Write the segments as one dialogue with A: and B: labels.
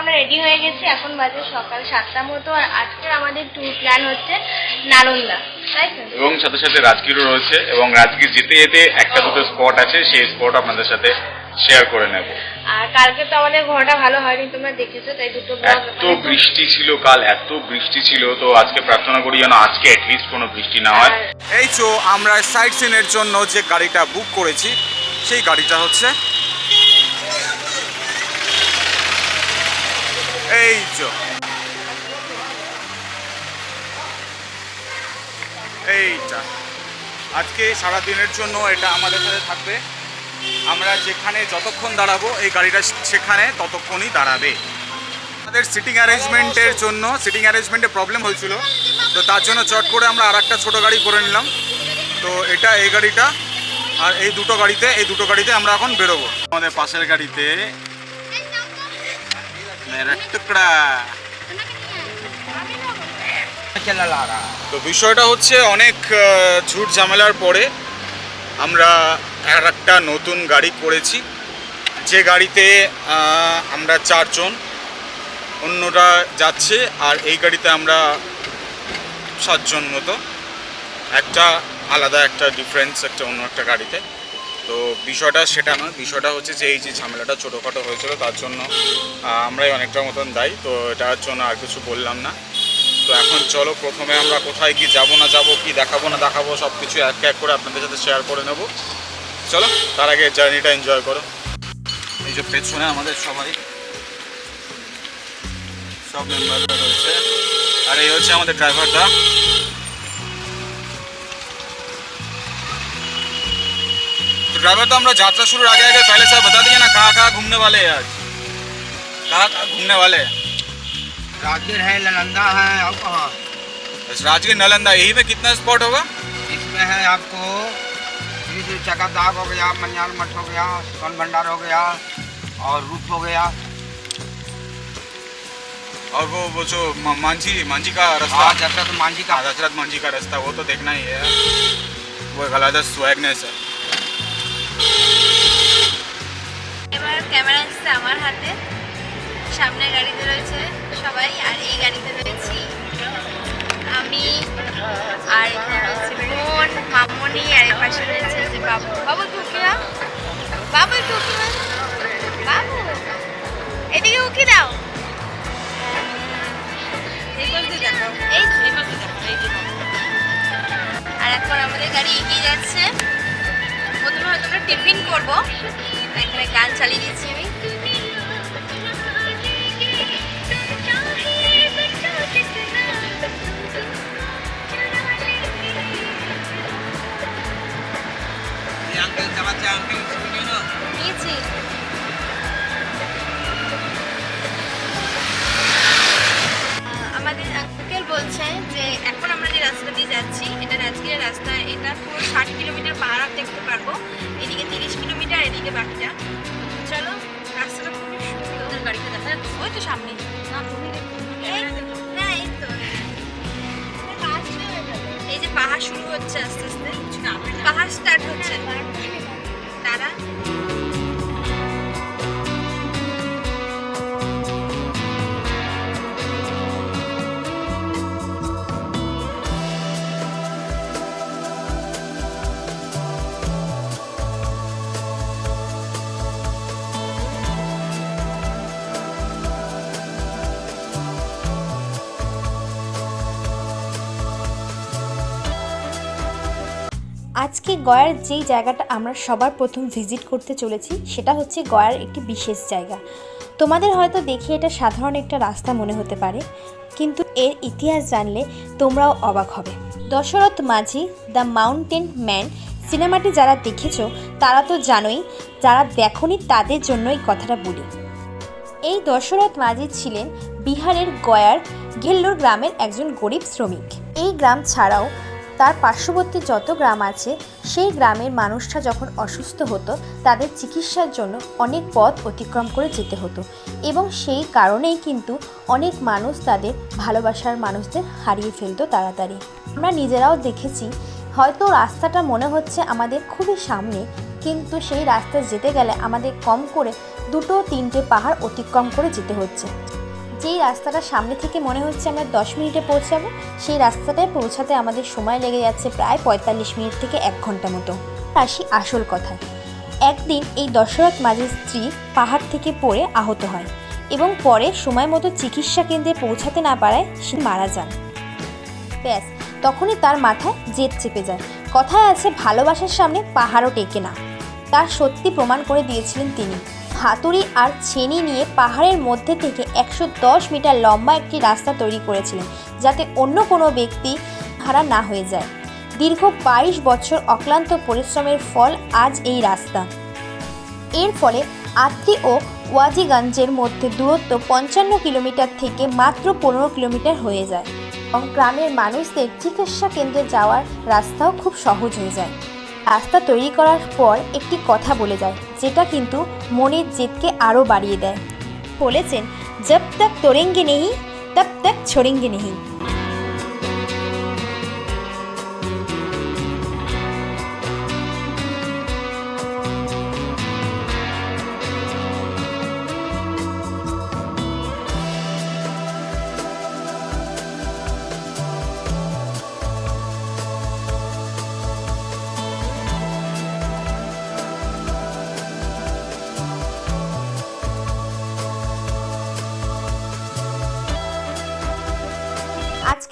A: আমরা রেডি হয়ে গেছি। এখন বাজে সকাল সাতটা মতো আর আজকে আমাদের ট্যুর প্ল্যান হচ্ছে নালন্দা
B: এবং সাথে সাথে রাজগীরও রয়েছে এবং রাজগীর যেতে যেতে একটা দুটো স্পট আছে সেই স্পট আপনাদের সাথে শেয়ার করে নেব।
A: আর কালকে তো আমাদের ঘোরাটা ভালো হয়নি তোমরা দেখেছ তাই দুটো
B: এত বৃষ্টি ছিল কাল এত বৃষ্টি ছিল তো আজকে প্রার্থনা করি যেন আজকে অ্যাটলিস্ট কোনো বৃষ্টি না হয়।
C: এই তো আমরা সাইট সিনের জন্য যে গাড়িটা বুক করেছি সেই গাড়িটা হচ্ছে এই তো এইটা আজকে সারা দিনের জন্য এটা আমাদের সাথে থাকবে। আমরা যেখানে যতক্ষণ দাঁড়াবো, এই গাড়িটা সেখানে ততক্ষণই দাঁড়াবে। আমাদের সিটিং অ্যারেঞ্জমেন্টের জন্য সিটিং অ্যারেঞ্জমেন্টে প্রবলেম হয়েছিল। তো তার জন্য চট করে আমরা আর একটা ছোটো গাড়ি করে নিলাম। তো এটা এই গাড়িটা, আর এই দুটো গাড়িতে, এই দুটো গাড়িতে আমরা এখন বেরোবো। আমাদের পাশের গাড়িতে তো বিষয়টা হচ্ছে অনেক ঝুট ঝামেলার পরে আমরা আর একটা নতুন গাড়ি করেছি। যে গাড়িতে আমরা চারজন অন্যটা যাচ্ছে আর এই গাড়িতে আমরা সাতজন মতো। একটা আলাদা, একটা ডিফারেন্স একটা অন্য একটা গাড়িতে। তো বিষয়টা সেটা নয়। বিষয়টা হচ্ছে যে এই যে ঝামেলাটা ছোটোখাটো হয়েছিল, তার জন্য আমরাই অনেকটা মতন দায়ী। তো এটার জন্য আর কিছু বললাম না। তো এখন চলো, প্রথমে আমরা কোথায় কি যাব, না যাব, কি দেখাবো, না দেখাবো সব কিছু এক এক করে আপনাদের সাথে শেয়ার করে নেব। চলো, তার আগে জার্নিটা এনজয় করো। এই যে পেছনে আমাদের সবাই, সব মেম্বাররা রয়েছে। আর এই হচ্ছে আমাদের ড্রাইভারটা ड्राइवर तो हम लोग यात्रा शुरू आगे आगे पहले से बता दिए ना कहाँ कहाँ घूमने वाले हैं आज? कहाँ कहाँ घूमने वाले हैं?
D: राजगीर है नालंदा है और कहाँ?
C: बस राजगीर नालंदा यही में कितना स्पॉट होगा?
D: इसमें है आपको चकादाग हो गया मनियाल मठ हो गया सोन भंडार हो गया और रूप हो गया।
C: और वो वो जो मांझी मांझी का रास्ता।
D: हाँ जब मांझी का।
C: हाँ दशरथ मांझी का रास्ता वो तो देखना ही है वो एक स्वैगनेस है।
A: ক্যামেরা আসছে আমার হাতে। সামনে গাড়িতে রয়েছে সবাই আর এই গাড়িতে রয়েছি আমি আর এখানে রয়েছে বোন মামনি আর এর পাশে রয়েছে যে বাবু। বাবু টুকিরা বাবু টুকিরা বাবু এদিকে উকি দাও। এই আর এখন আমাদের গাড়ি এগিয়ে যাচ্ছে। প্রথমে হয়তো আমরা টিফিন করব। এখানে গান চালিয়ে দিয়েছি আমি। নিয়েছি। পাহাড় শুরু হচ্ছে আস্তে আস্তে। পাহাড় স্টার্ট হচ্ছে। তারা
E: আজকে গয়ার যেই জায়গাটা আমরা সবার প্রথম ভিজিট করতে চলেছি, সেটা হচ্ছে গয়ার একটি বিশেষ জায়গা। তোমাদের হয়তো দেখে এটা সাধারণ একটা রাস্তা মনে হতে পারে, কিন্তু এর ইতিহাস জানলে তোমরাও অবাক হবে। দশরথ মাঝি, দ্য মাউন্টেন ম্যান, সিনেমাটি যারা দেখেছ, তারা তো জানোই, যারা দেখনি তাদের জন্যই কথাটা বলি। এই দশরথ মাঝি ছিলেন বিহারের গয়ার ঘেল্লোর গ্রামের একজন গরিব শ্রমিক। এই গ্রাম ছাড়াও তার পার্শ্ববর্তী যত গ্রাম আছে, সেই গ্রামের মানুষরা যখন অসুস্থ হতো, তাদের চিকিৎসার জন্য অনেক পথ অতিক্রম করে যেতে হতো। এবং সেই কারণেই কিন্তু অনেক মানুষ তাদের ভালোবাসার মানুষদের হারিয়ে ফেলতো তাড়াতাড়ি। আমরা নিজেরাও দেখেছি, হয়তো রাস্তাটা মনে হচ্ছে আমাদের খুবই সামনে, কিন্তু সেই রাস্তায় যেতে গেলে আমাদের কম করে দুটো তিনটে পাহাড় অতিক্রম করে যেতে হচ্ছে। যেই রাস্তাটা সামনে থেকে মনে হচ্ছে আমরা দশ মিনিটে পৌঁছাবো, সেই রাস্তাটায় পৌঁছাতে আমাদের সময় লেগে যাচ্ছে প্রায় পঁয়তাল্লিশ মিনিট থেকে এক ঘণ্টা মতো। আসি আসল কথায় একদিন এই দশরথ মাঝির স্ত্রী পাহাড় থেকে পড়ে আহত হয় এবং পরে সময় মতো চিকিৎসা কেন্দ্রে পৌঁছাতে না পারায় সে মারা যান। ব্যাস, তখনই তার মাথায় জেদ চেপে যায়। কথায় আছে, ভালোবাসার সামনে পাহাড়ও টেকে না। তার সত্যি প্রমাণ করে দিয়েছিলেন তিনি। হাতুড়ি আর ছেনি নিয়ে পাহাড়ের মধ্যে থেকে একশো দশ মিটার লম্বা একটি রাস্তা তৈরি করেছিলেন, যাতে অন্য কোনো ব্যক্তি হারা না হয়ে যায়। দীর্ঘ বাইশ বছর অক্লান্ত পরিশ্রমের ফল আজ এই রাস্তা। এর ফলে আত্রি ও ওয়াজিগঞ্জের মধ্যে দূরত্ব পঞ্চান্ন কিলোমিটার থেকে মাত্র পনেরো কিলোমিটার হয়ে যায়। এবং গ্রামের মানুষদের চিকিৎসা কেন্দ্রে যাওয়ার রাস্তাও খুব সহজ হয়ে যায়। রাস্তা তৈরি করার পর একটি কথা বলে যায়, যেটা কিন্তু মনের জেদকে আরও বাড়িয়ে দেয়। বলেছেন, জব তক তোরেঙ্গে নেহি, তব তক ছোড়েঙ্গে নেই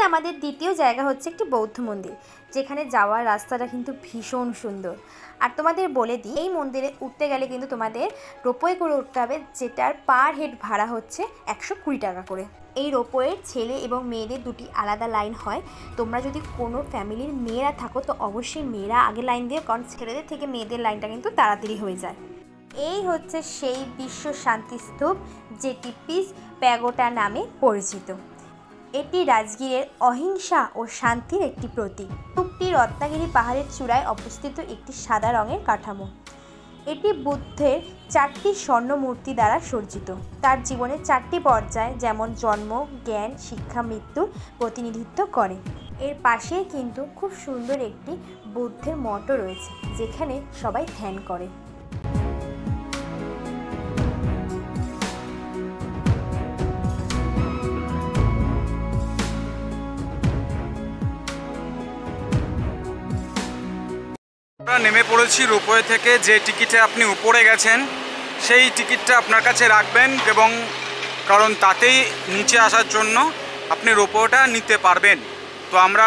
E: আজকের আমাদের দ্বিতীয় জায়গা হচ্ছে একটি বৌদ্ধ মন্দির, যেখানে যাওয়ার রাস্তাটা কিন্তু ভীষণ সুন্দর। আর তোমাদের বলে দিই, এই মন্দিরে উঠতে গেলে কিন্তু তোমাদের রোপওয়ে করে উঠতে হবে, যেটার পার হেড ভাড়া হচ্ছে একশো কুড়ি টাকা করে। এই রোপওয়ের ছেলে এবং মেয়েদের দুটি আলাদা লাইন হয়। তোমরা যদি কোনো ফ্যামিলির মেয়েরা থাকো, তো অবশ্যই মেয়েরা আগে লাইন দিয়ে কারণ ছেলেদের থেকে মেয়েদের লাইনটা কিন্তু তাড়াতাড়ি হয়ে যায়। এই হচ্ছে সেই বিশ্ব শান্তি স্তূপ, যেটি পিস প্যাগোটা নামে পরিচিত। এটি রাজগীরের অহিংসা ও শান্তির একটি প্রতীক। স্তূপটি রত্নাগিরি পাহাড়ের চূড়ায় অবস্থিত একটি সাদা রঙের কাঠামো। এটি বুদ্ধের চারটি স্বর্ণ মূর্তি দ্বারা সজ্জিত। তার জীবনের চারটি পর্যায় যেমন জন্ম, জ্ঞান, শিক্ষা মৃত্যুর প্রতিনিধিত্ব করে। এর পাশেই কিন্তু খুব সুন্দর একটি বুদ্ধের মঠও রয়েছে, যেখানে সবাই ধ্যান করে।
C: আমরা নেমে পড়েছি রোপওয়ে থেকে যে টিকিটে আপনি উপরে গেছেন সেই টিকিটটা আপনার কাছে রাখবেন এবং কারণ তাতেই নিচে আসার জন্য আপনি রোপওয়েটা নিতে পারবেন। তো আমরা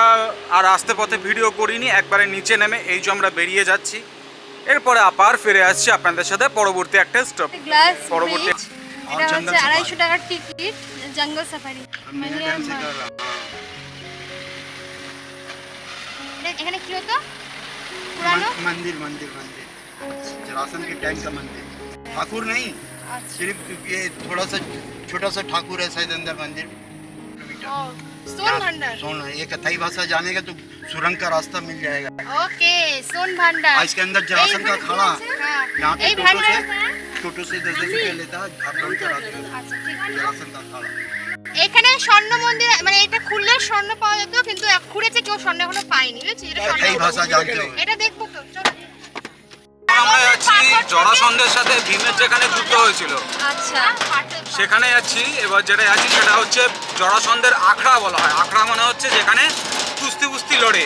C: আর আসতে পথে ভিডিও করিনি একবারে নিচে নেমে এই যে আমরা বেরিয়ে যাচ্ছি। এরপরে আবার ফিরে আসছি আপনাদের সাথে পরবর্তী একটা স্টপ পরবর্তী
A: আড়াইশো টাকার টিকিট জঙ্গল সাফারি মানে এখানে কি হতো? पुराना?
D: मंदिर मंदिर मंदिर। जरासन के टैंक का मंदिर। ठाकुर नहीं
A: अच्छा।
D: सिर्फ़ ये थोड़ा सा छोटा सा ठाकुर है शायद अंदर मंदिर। सोन भंडार। ये कथाई भाषा जानेगा तो सुरंग का रास्ता मिल जाएगा।
A: ओके सोन भंडार।
D: इसके अंदर जरासन का खाना।
A: हाँ।
D: यहाँ पे टोटो से टोटो से दस दस रुपया लेता है
A: अच्छा,
D: जरासन का खाना।
A: এখানে স্বর্ণ মন্দির মানে এটা খুললে স্বর্ণ পাওয়া যেত কিন্তু খুঁড়েছে কেউ স্বর্ণ এখনও পায়নি এটা দেখব তো
C: যাচ্ছি জরাসন্ধের সাথে যেখানে হয়েছিল।
A: আচ্ছা।
C: সেখানে যাচ্ছি এবার সেটা হচ্ছে জরাসন্ধের বলা হয়। মানে হচ্ছে যেখানে কুস্তি লড়ে।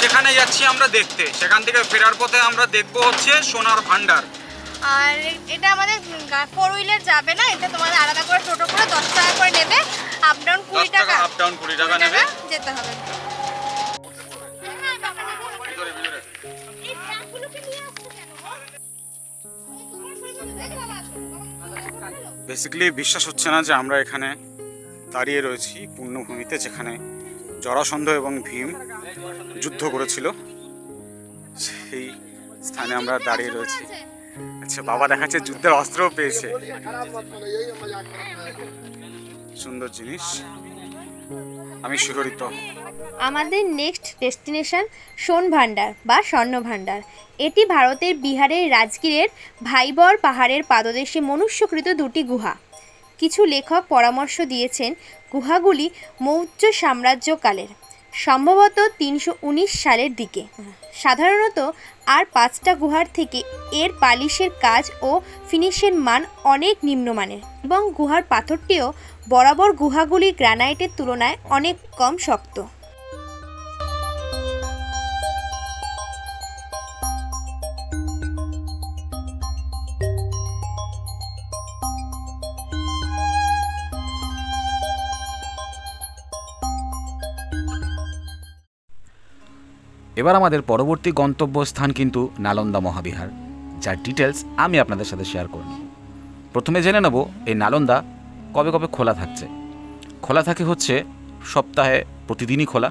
C: সেখানে যাচ্ছি আমরা দেখতে। সেখান থেকে ফেরার পথে আমরা দেখব হচ্ছে সোনার ভান্ডার
A: আর এটা আমাদের ফোর হুইলার যাবে না এটা তোমাদের আলাদা করে টোটো করে দশ টাকা করে নেবে আপ ডাউন কুড়ি
C: টাকা আপ ডাউন কুড়ি টাকা নেবে।
A: যেতে হবে।
C: বেসিক্যালি বিশ্বাস হচ্ছে না যে আমরা এখানে দাঁড়িয়ে রয়েছি পূর্ণভূমিতে যেখানে জরাসন্ধ এবং ভীম যুদ্ধ করেছিল। সেই স্থানে আমরা দাঁড়িয়ে রয়েছি। আচ্ছা বাবা দেখাচ্ছে যুদ্ধের অস্ত্রও পেয়েছে। সুন্দর জিনিস। আমি সুররিত।
E: আমাদের নেক্সট ডেস্টিনেশন সোন ভান্ডার বা স্বর্ণ ভান্ডার এটি ভারতের বিহারের রাজগীরের ভাইবর পাহাড়ের পাদদেশে মনুষ্যকৃত দুটি গুহা। কিছু লেখক পরামর্শ দিয়েছেন, গুহাগুলি মৌর্য সাম্রাজ্যকালের। সম্ভবত তিনশো উনিশ সালের দিকে। সাধারণত আর পাঁচটা গুহার থেকে এর পালিশের কাজ ও ফিনিশের মান অনেক নিম্নমানের এবং গুহার পাথরটিও বরাবর গুহাগুলি গ্রানাইটের তুলনায় অনেক কম শক্ত।
F: এবার আমাদের পরবর্তী গন্তব্যস্থান কিন্তু নালন্দা মহাবিহার। যার ডিটেলস আমি আপনাদের সাথে শেয়ার করে নেব প্রথমে জেনে নেব এই নালন্দা কবে কবে খোলা থাকছে। খোলা থাকে হচ্ছে সপ্তাহে প্রতিদিনই খোলা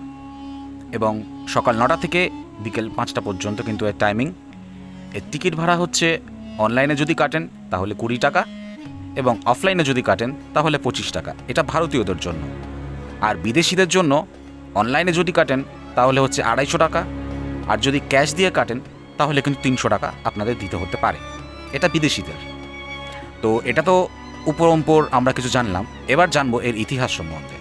F: এবং সকাল নটা থেকে বিকেল পাঁচটা পর্যন্ত কিন্তু এর টাইমিং এর টিকিট ভাড়া হচ্ছে অনলাইনে যদি কাটেন তাহলে কুড়ি টাকা এবং অফলাইনে যদি কাটেন তাহলে পঁচিশ টাকা। এটা ভারতীয়দের জন্য। আর বিদেশিদের জন্য অনলাইনে যদি কাটেন তাহলে হচ্ছে আড়াইশো টাকা। আর যদি ক্যাশ দিয়ে কাটেন, তাহলে কিন্তু তিনশো টাকা আপনাদের দিতে হতে পারে। এটা বিদেশিদের। তো এটা তো উপর উপর আমরা কিছু জানলাম। এবার জানব এর ইতিহাস সম্বন্ধে।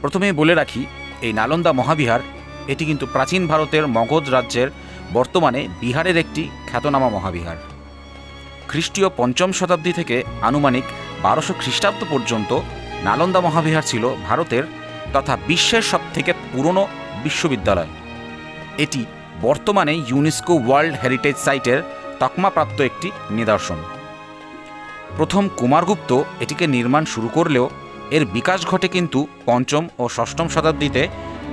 F: প্রথমে বলে রাখি, এই নালন্দা মহাবিহার, এটি কিন্তু প্রাচীন ভারতের মগধ রাজ্যের বর্তমানে বিহারের একটি খ্যাতনামা মহাবিহার। খ্রিস্টীয় পঞ্চম শতাব্দী থেকে আনুমানিক বারোশো খ্রিস্টাব্দ পর্যন্ত নালন্দা মহাবিহার ছিল ভারতের তথা বিশ্বের সবথেকে পুরনো বিশ্ববিদ্যালয়। এটি বর্তমানে ইউনেস্কো ওয়ার্ল্ড হেরিটেজ সাইটের তকমাপ্রাপ্ত একটি নিদর্শন। প্রথম কুমারগুপ্ত এটিকে নির্মাণ শুরু করলেও এর বিকাশ ঘটে কিন্তু পঞ্চম ও ষষ্ঠম শতাব্দীতে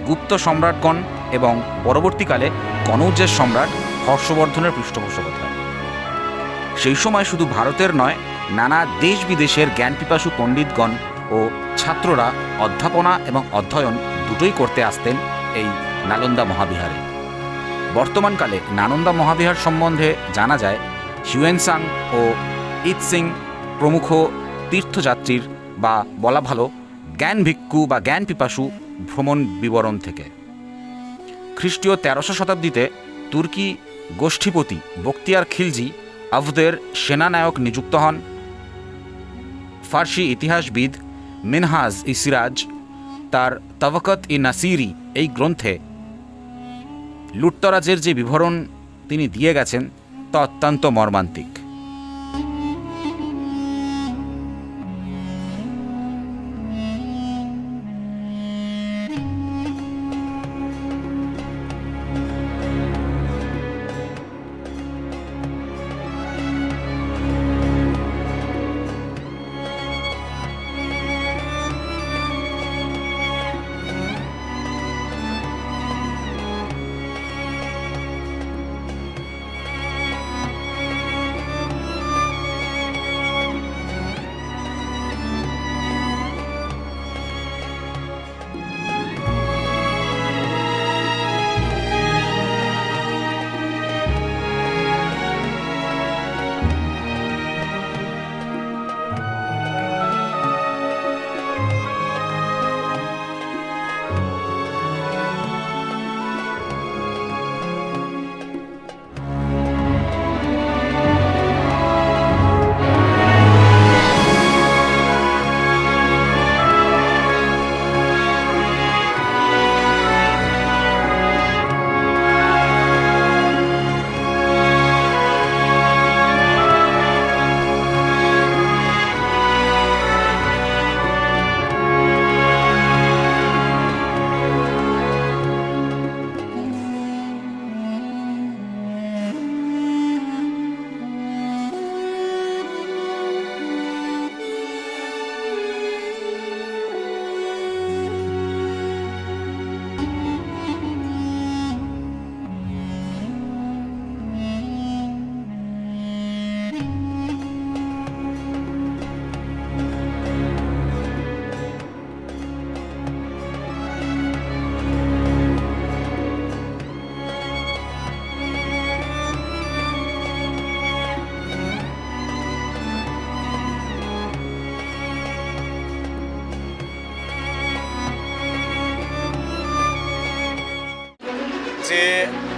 F: গুপ্ত সম্রাটগণ এবং পরবর্তীকালে কনৌজের সম্রাট হর্ষবর্ধনের পৃষ্ঠপোষকতায় সেই সময় শুধু ভারতের নয়, নানা দেশ বিদেশের জ্ঞানপিপাসু পণ্ডিতগণ ও ছাত্ররা অধ্যাপনা এবং অধ্যয়ন দুটোই করতে আসতেন এই নালন্দা মহাবিহারে। বর্তমানকালে নালন্দা মহাবিহার সম্বন্ধে জানা যায়, হিউয়েনসাং ও ইত সিং প্রমুখ তীর্থযাত্রীর বা বলা ভালো জ্ঞান ভিক্ষু বা জ্ঞান পিপাসু ভ্রমণ বিবরণ থেকে। খ্রিস্টীয় তেরোশো শতাব্দীতে তুর্কি গোষ্ঠীপতি বক্তিয়ার খিলজি আফদের সেনানায়ক নিযুক্ত হন। ফার্সি ইতিহাসবিদ মিনহাজ ই সিরাজ, তার তবকত ই নাসিরি এই গ্রন্থে লুটতরাজের যে বিবরণ তিনি দিয়ে গেছেন, তা অত্যন্ত মর্মান্তিক।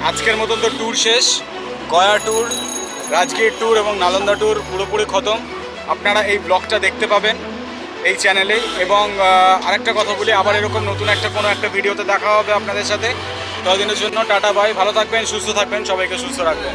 C: আজকের মতন তো ট্যুর শেষ। গয়া ট্যুর রাজগীর ট্যুর এবং নালন্দা ট্যুর পুরোপুরি খতম। আপনারা এই ব্লগটা দেখতে পাবেন এই চ্যানেলেই এবং আরেকটা কথা বলি, আবার এরকম নতুন একটা কোনো একটা ভিডিওতে দেখা হবে আপনাদের সাথে। ততদিনের জন্য টাটা বাই ভালো থাকবেন, সুস্থ থাকবেন, সবাইকে সুস্থ রাখবেন।